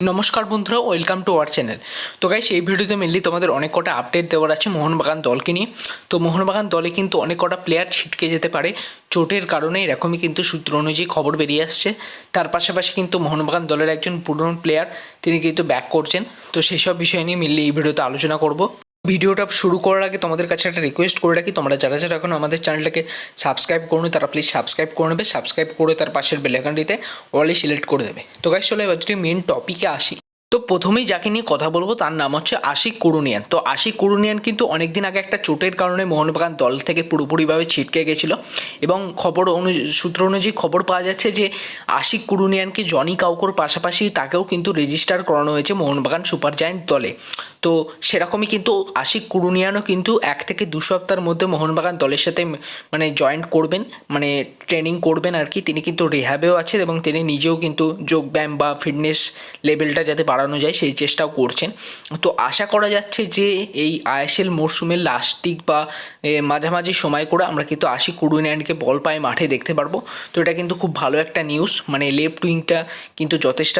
নমস্কার বন্ধুরা welcome to our channel তো গাইস এই ভিডিওতে মেনলি তোমাদের অনেক কটা আপডেট দেওয়ার আছে মোহনবাগান দলকে নিয়ে। তো মোহনবাগান দলে কিন্তু অনেক কটা প্লেয়ার ছিটকে যেতে পারে। চোটের কারণে এরকমই কিন্তু সূত্র অনুযায়ী খবর বেরিয়ে আসছে। তার পাশাপাশি কিন্তু মোহনবাগান দলের একজন পুরনো প্লেয়ার তিনি কিন্তু ব্যাক করছেন। তো সেই সব বিষয় নিয়ে মেনলি এই ভিডিওতে আলোচনা করব। ভিডিওটা শুরু করার আগে তোমাদের কাছে একটা রিকোয়েস্ট করে রাখি। তোমরা যারা যারা এখন আমাদের চ্যানেলটাকে সাবস্ক্রাইব করুন, তারা প্লিজ সাবস্ক্রাইব করে নেবে। সাবস্ক্রাইব করে তার পাশের বেলাইকনটিতে অলি সিলেক্ট করে দেবে। তো গাইস চলো এবার যদি মেন টপিকে আসি। তো প্রথমেই যাকে নিয়ে কথা বলব তার নাম হচ্ছে আশিক কুরুনিয়ান। তো আশিক কুরুনিয়ান কিন্তু অনেকদিন আগে একটা চোটের কারণে মোহনবাগান দল থেকে পুরোপুরিভাবে ছিটকে গেছিল এবং খবর অনু, সূত্র অনুযায়ী খবর পাওয়া যাচ্ছে যে আশিক কুরুনিয়ানকে জনি কাউকোর পাশাপাশি তাকেও কিন্তু রেজিস্টার করানো হয়েছে মোহনবাগান সুপার জায়েন্ট দলে। তো সেরকমই কিন্তু আশিক কুরুনিয়ানও কিন্তু এক থেকে দু সপ্তাহের মধ্যে মোহনবাগান দলের সাথে মানে জয়েন্ট করবেন মানে ট্রেনিং করবেন আর কি। তিনি কিন্তু রেহাবেও আছেন এবং তিনি নিজেও কিন্তু যোগব্যায়াম বা ফিটনেস লেভেলটা যাতে বাড়ানো যায় সেই চেষ্টাও করছেন। তো আশা করা যাচ্ছে যে এই আইএসএল মরশুমের লাস্ট দিক বা মাঝামাঝি সময় করে আমরা কিন্তু আশিক কুরুনিয়ানকে বল পায়ে মাঠে দেখতে পারব। তো এটা কিন্তু খুব ভালো একটা নিউজ মানে লেফট উইংটা কিন্তু যথেষ্ট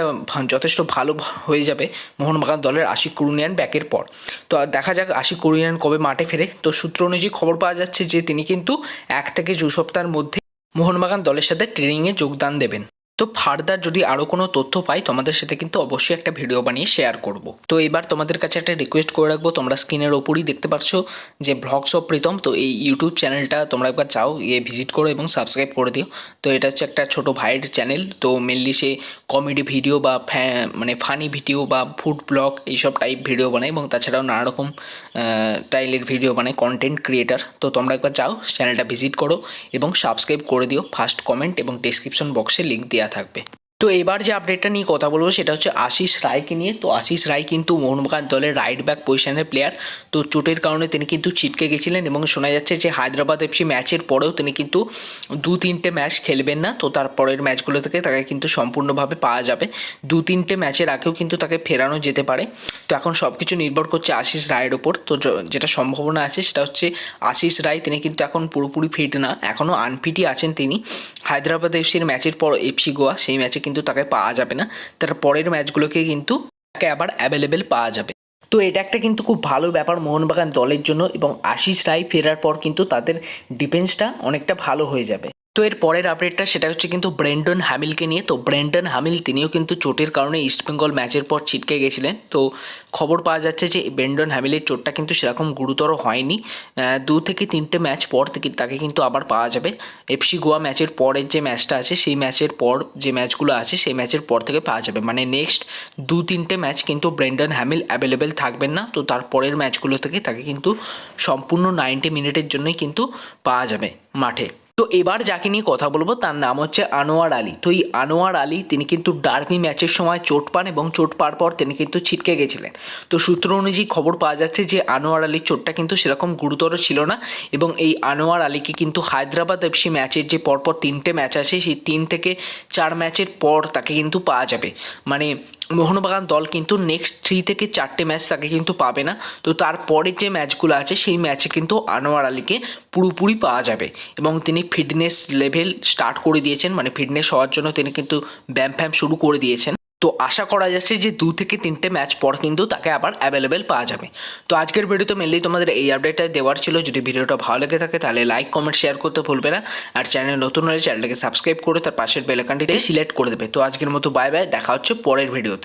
যথেষ্ট ভালো হয়ে যাবে মোহনবাগান দলের আশিক কুরুনিয়ান ব্যাকের পর। তো দেখা যাক আশিক কুরুনিয়ান কবে মাঠে ফেরে। তো সূত্র অনুযায়ী খবর পাওয়া যাচ্ছে যে তিনি কিন্তু এক থেকে দু সপ্তাহের মধ্যে মোহনবাগান দলের সাথে ট্রেনিংয়ে যোগদান দেবেন। তো ফার্দার যদি আরও কোনো তথ্য পাই, তোমাদের সাথে কিন্তু অবশ্যই একটা ভিডিও বানিয়ে শেয়ার করব। তো এবার তোমাদের কাছে একটা রিকোয়েস্ট করে রাখব, তোমরা স্ক্রিনের ওপরই দেখতে পাচ্ছ যে ভ্লগস অফ প্রীতম তো এই ইউটিউব চ্যানেলটা তোমরা একবার চাও গিয়ে ভিজিট করো এবং সাবস্ক্রাইব করে দিও। তো এটা হচ্ছে একটা ছোট ভাইয়ের চ্যানেল তো মেনলি সে কমেডি ভিডিও বা মানে ফানি ভিডিও বা ফুড ব্লগ এইসব টাইপ ভিডিও বানায় এবং তাছাড়াও নানা রকম টাইলের ভিডিও বানায় কন্টেন্ট ক্রিয়েটার তো তোমরা একবার যাও চ্যানেলটা ভিজিট করো এবং সাবস্ক্রাইব করে দিও। ফার্স্ট কমেন্ট এবং ডেসক্রিপশন বক্সে লিঙ্ক দেওয়া থাকবে। তো এবার যে আপডেটটা নিয়ে কথা বলব সেটা হচ্ছে আশিস রায়কে নিয়ে। তো আশিস রায় কিন্তু মোহনবাগান দলের রাইট ব্যাক পজিশনের প্লেয়ার তো চোটের কারণে তিনি কিন্তু ছিটকে গেছিলেন এবং শোনা যাচ্ছে যে হায়দ্রাবাদ এফসি ম্যাচের পরেও তিনি কিন্তু দু তিনটে ম্যাচ খেলবেন না। তো তার পরের ম্যাচগুলো থেকে তাকে কিন্তু সম্পূর্ণভাবে পাওয়া যাবে। দু তিনটে ম্যাচের আগেও কিন্তু তাকে ফেরানো যেতে পারে। তো এখন সব কিছু নির্ভর করছে আশিস রায়ের ওপর তো যেটা সম্ভাবনা আছে সেটা হচ্ছে আশিস রায় তিনি কিন্তু এখন পুরোপুরি ফিট না। এখনও আনফিটই আছেন তিনি। হায়দ্রাবাদ এফসির ম্যাচের পর এফসি গোয়া, সেই ম্যাচে কিন্তু তাকে পাওয়া যাবে না। তার পরের ম্যাচগুলোকে কিন্তু তাকে আবার অ্যাভেলেবেল পাওয়া যাবে। তো এটা একটা কিন্তু খুব ভালো ব্যাপার মোহনবাগান দলের জন্য এবং আশিস রায় ফেরার পর কিন্তু তাদের ডিফেন্সটা অনেকটা ভালো হয়ে যাবে। তো এর পরের আপডেটটা সেটা হচ্ছে কিন্তু ব্রেন্ডন হ্যামিলকে নিয়ে। তো ব্রেন্ডন হ্যামিল তিনিও কিন্তু চোটের কারণে ইস্টবেঙ্গল ম্যাচের পর ছিটকে গেছিলেন। তো খবর পাওয়া যাচ্ছে যে ব্রেন্ডন হ্যামিলের চোটটা কিন্তু সেরকম গুরুতর হয়নি। দু থেকে তিনটে ম্যাচ পর থেকে তাকে কিন্তু আবার পাওয়া যাবে। এফসি গোয়া ম্যাচের পরের যে ম্যাচটা আছে, সেই ম্যাচের পর যে ম্যাচগুলো আছে, সেই ম্যাচের পর থেকে পাওয়া যাবে। মানে নেক্সট দু তিনটে ম্যাচ কিন্তু ব্রেন্ডন হ্যামিল অ্যাভেলেবেল থাকবেন না। তো তার পরের ম্যাচগুলো থেকে তাকে কিন্তু সম্পূর্ণ নাইনটি মিনিটের জন্যই কিন্তু পাওয়া যাবে মাঠে। তো এবার যাকে নিয়ে কথা বলব, তার নাম হচ্ছে আনোয়ার আলী। তো এই আনোয়ার আলী, তিনি কিন্তু ডার্বি ম্যাচের সময় চোট পান এবং চোট পাওয়ার পর তিনি কিন্তু ছিটকে গেছিলেন। তো সূত্র অনুযায়ী খবর পাওয়া যাচ্ছে যে, আনোয়ার আলীর চোটটা কিন্তু সেরকম গুরুতর ছিল না এবং এই আনোয়ার আলীকে কিন্তু হায়দ্রাবাদ এফসি ম্যাচের যে পরপর তিনটে ম্যাচ আছে সেই তিন থেকে চার ম্যাচের পর তাকে কিন্তু পাওয়া যাবে। মানে মোহনবাগান দল কিন্তু নেক্সট থ্রি থেকে চারটে ম্যাচ তাকে কিন্তু পাবে না। তো তারপরের যে ম্যাচগুলো আছে, সেই ম্যাচে কিন্তু আনোয়ার আলীকে পুরোপুরি পাওয়া যাবে। এবং তিনি ফিটনেস লেভেল স্টার্ট করে দিয়েছেন মানে ফিটনেস হওয়ার জন্য তিনি কিন্তু ব্যায়াম ফ্যাম শুরু করে দিয়েছেন। তো আশা করা যাচ্ছে যে দু থেকে তিনটে ম্যাচ পর কিন্তু তাকে আবার অ্যাভেলেবেল পাওয়া যাবে। তো আজকের ভিডিওতে মেনলি তোমাদের এই আপডেটটা দেওয়ার ছিল। যদি ভিডিওটা ভালো লেগে থাকে, তাহলে লাইক কমেন্ট শেয়ার করতে ভুলবে না। আর চ্যানেল নতুন হলে চ্যানেলটাকে সাবস্ক্রাইব করে তার পাশের বেলাকানটিতে সিলেক্ট করে দেবে। তো আজকের মতো বাই বাই দেখা হচ্ছে পরের ভিডিওতে